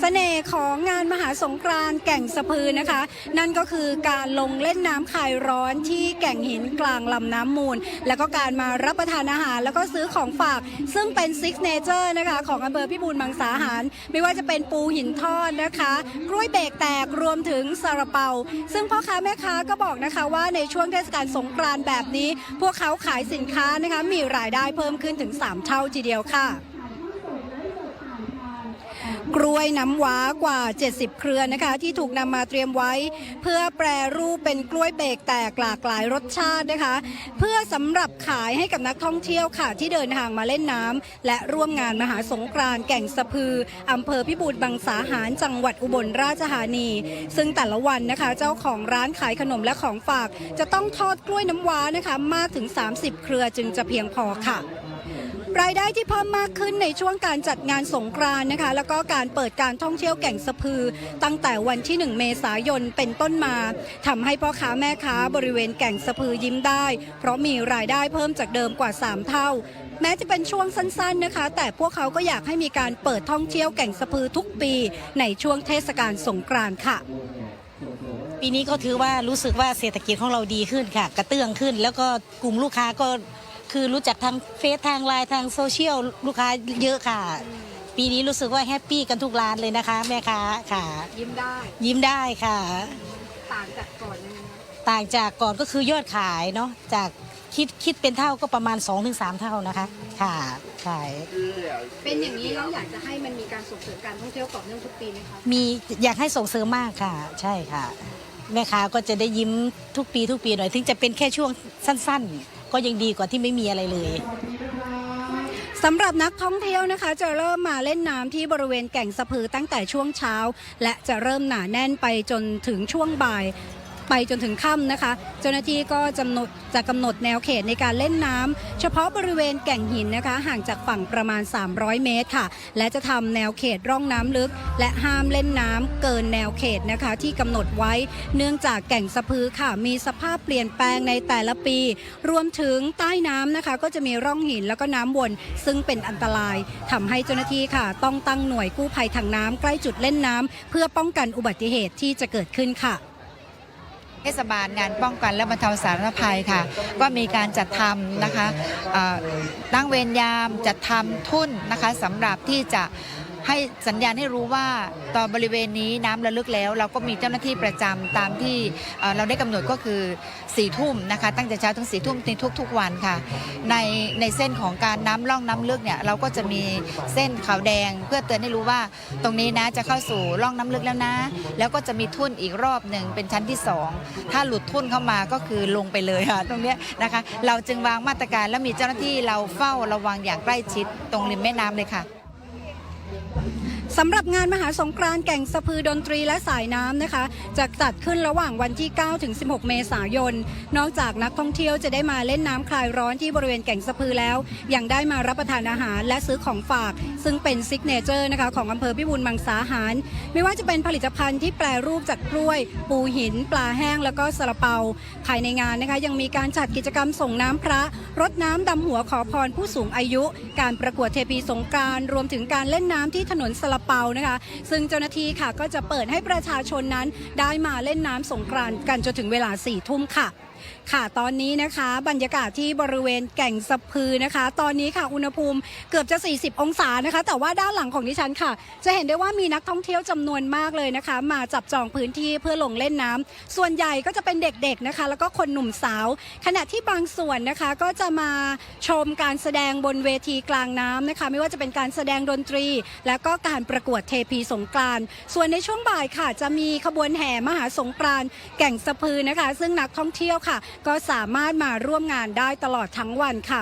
เสน่ห์ของงานมหาสงกรานต์แก่งสะพือนะคะ นั่นก็คือการลงเล่นน้ำคลายร้อนที่แก่งหินกลางลำน้ำมูล แล้วก็การมารับประทานอาหาร แล้วก็ซื้อของฝาก ซึ่งเป็นซิกเนเจอร์นะคะของอำเภอพิบูลมังสาหาร ไม่ว่าจะเป็นปูหินทอดนะคะ กล้วยเบรกแตกรวมถึงซาลาเปา ซึ่งพ่อค้าแม่ค้าก็บอกนะคะว่าในช่วงเทศกาลสงกรานต์แบบนี้ พวกเขาขายสินค้านะคะมีรายได้เพิ่มขึ้นถึง 3 เท่าทีเดียวค่ะ กล้วยน้ำว้ากว่า 70 เครือนะคะ ที่ถูกนำมาเตรียมไว้ เพื่อแปรรูปเป็นกล้วยเบกแตกหลากหลายรสชาตินะคะ เพื่อสำหรับขายให้กับนักท่องเที่ยวค่ะ ที่เดินทางมาเล่นน้ำและร่วมงานมหาสงกรานต์แก่งสะพืออำเภอพิบูลบังสาหารจังหวัดอุบลราชธานี ซึ่งแต่ละวันนะคะ เจ้าของร้านขายขนมและของฝาก จะต้องทอดกล้วยน้ำว้านะคะ มากถึง 30 เครือจึงจะเพียงพอค่ะ รายได้ที่เพิ่มมากขึ้นในช่วงการจัดงานสงกรานต์นะคะ แล้วก็การเปิดการท่องเที่ยวแก่งสะพือ ตั้งแต่วันที่ 1 เมษายนเป็นต้นมาทำให้พ่อค้าแม่ค้าบริเวณแก่งสะพือยิ้มได้ เพราะมีรายได้เพิ่มจากเดิมกว่า 3 เท่า แม้จะเป็นช่วงสั้นๆนะคะ แต่พวกเขาก็อยากให้มีการเปิดท่องเที่ยวแก่งสะพือทุกปี ในช่วงเทศกาลสงกรานต์ค่ะปีนี้ก็ถือว่ารู้สึกว่าเศรษฐกิจของเราดีขึ้นค่ะ กระเตื้องขึ้น แล้วก็กลุ่มลูกค้าก็ คือรู้จักทางเฟซทางไลน์ทางโซเชียลลูกค้าเยอะค่ะ ปีนี้รู้สึกว่าแฮปปี้กันทุกร้านเลยนะคะ แม่ค้าค่ะ ยิ้มได้ยิ้มได้ค่ะ ต่างจากก่อนยังไงต่างจากก่อนก็คือยอดขายเนาะจากคิดคิดเป็นเท่าก็ประมาณ 2-3 เท่านะคะค่ะขาย เป็นอย่างนี้แล้วอยากจะให้มันมีการส่งเสริมการท่องเที่ยวต่อเนื่องทุกปีไหมคะมีอยากให้ส่งเสริมมากค่ะ ใช่ค่ะ แม่ค้าก็จะได้ยิ้มทุกปีทุกปีหน่อย ถึงจะเป็นแค่ช่วงสั้น ๆ ก็ยังดีกว่าที่ไม่มีอะไรเลยสำหรับนักท่องเที่ยวนะคะ จะเริ่มมาเล่นน้ำที่บริเวณแก่งสะพือตั้งแต่ช่วงเช้า และจะเริ่มหนาแน่นไปจนถึงช่วงบ่าย ไปจนถึงค่ำนะคะ เจ้าหน้าที่ก็จำหนดจะกำหนดแนวเขตในการเล่นน้ำเฉพาะบริเวณแก่งหินนะคะ ห่างจากฝั่งประมาณ 300 เมตรค่ะ และจะทำแนวเขตร่องน้ำลึก และห้ามเล่นน้ำเกินแนวเขตนะคะ ที่กำหนดไว้ เนื่องจากแก่งสะพือค่ะ มีสภาพเปลี่ยนแปลงในแต่ละปี รวมถึงใต้น้ำนะคะ ก็จะมีร่องหินแล้วก็น้ำวน ซึ่งเป็นอันตรายทำให้เจ้าหน้าที่ค่ะ ต้องตั้งหน่วยกู้ภัยทางน้ำใกล้จุดเล่นน้ำเพื่อป้องกันอุบัติเหตุที่จะเกิดขึ้นค่ะ เทศบาลงานป้องกันและบรรเทาสาธารณภัยค่ะ ก็มีการจัดทำนะคะตั้งเวรยามจัดทำทุ่นนะคะสำหรับที่จะ ให้สัญญาณให้รู้ว่าตอนบริเวณนี้น้ำระลึกแล้ว เราก็มีเจ้าหน้าที่ประจำตามที่เอ่อเราได้กำหนดก็คือ4ี่ทุ่มนะคะตั้งแต่เช้าถึงสี่ทุ่มในทุกๆวันค่ะ ในในเส้นของการน้ำล่องน้ำลึกเนี่ยเราก็จะมีเส้นขาวแดง เพื่อเตือนให้รู้ว่าตรงนี้นะจะเข้าสู่ร่องน้ำลึกแล้วนะ แล้วก็จะมีทุ่นอีกรอบหนึ่งเป็นชั้นที่สองถ้าหลุดทุ่นเข้ามาก็คือลงไปเลยค่ะ ตรงเนี้ยนะคะ เราจึงวางมาตรการและมีเจ้าหน้าที่เราเฝ้าระวังอย่างใกล้ชิดตรงริมแม่น้ำเลยค่ะ สำหรับงานมหาสงกรานต์แก่งสะพือดนตรีและสายน้ำนะคะจะจัดขึ้นระหว่างวันที่ 9 ถึง 16 เมษายน นอกจากนักท่องเที่ยวจะได้มาเล่นน้ำคลายร้อนที่บริเวณแก่งสะพือแล้ว ยังได้มารับประทานอาหารและซื้อของฝาก ซึ่งเป็นซิกเนเจอร์นะคะของอำเภอพิบูลมังสาหาร ไม่ว่าจะเป็นผลิตภัณฑ์ที่แปรรูปจากกล้วย ปูหิน ปลาแห้ง แล้วก็สละเปา ภายในงานนะคะยังมีการจัดกิจกรรมส่งน้ำพระรดน้ำดำหัวขอพรผู้สูงอายุ การประกวดเทพีสงกานต์รวมถึงการเล่นน้ำที่ถนนสละเปานะคะ ซึ่งเจ้าหน้าที่ค่ะก็จะเปิดให้ประชาชนนั้นได้มาเล่นน้ำสงกรานต์กันจนถึงเวลา4ี่ทุ่มค่ะ ค่ะ ตอนนี้นะคะ บรรยากาศที่บริเวณแก่งสะพือนะคะ ตอนนี้ค่ะอุณหภูมิเกือบจะ 40 องศานะคะ แต่ว่าด้านหลังของดิฉันค่ะ จะเห็นได้ว่ามีนักท่องเที่ยวจำนวนมากเลยนะคะ มาจับจองพื้นที่เพื่อลงเล่นน้ำส่วนใหญ่ก็จะเป็นเด็กๆนะคะ แล้วก็คนหนุ่มสาว ขณะที่บางส่วนนะคะก็จะมาชมการแสดงบนเวทีกลางน้ำนะคะ ไม่ว่าจะเป็นการแสดงดนตรี แล้วก็การประกวดเทพีสงกรานส่วนในช่วงบ่ายค่ะ จะมีขบวนแห่มหาสงกรานแก่งสะพือนะคะ ซึ่งนักท่องเที่ยวค่ะค่ะ ก็สามารถมาร่วมงานได้ตลอดทั้งวันค่ะ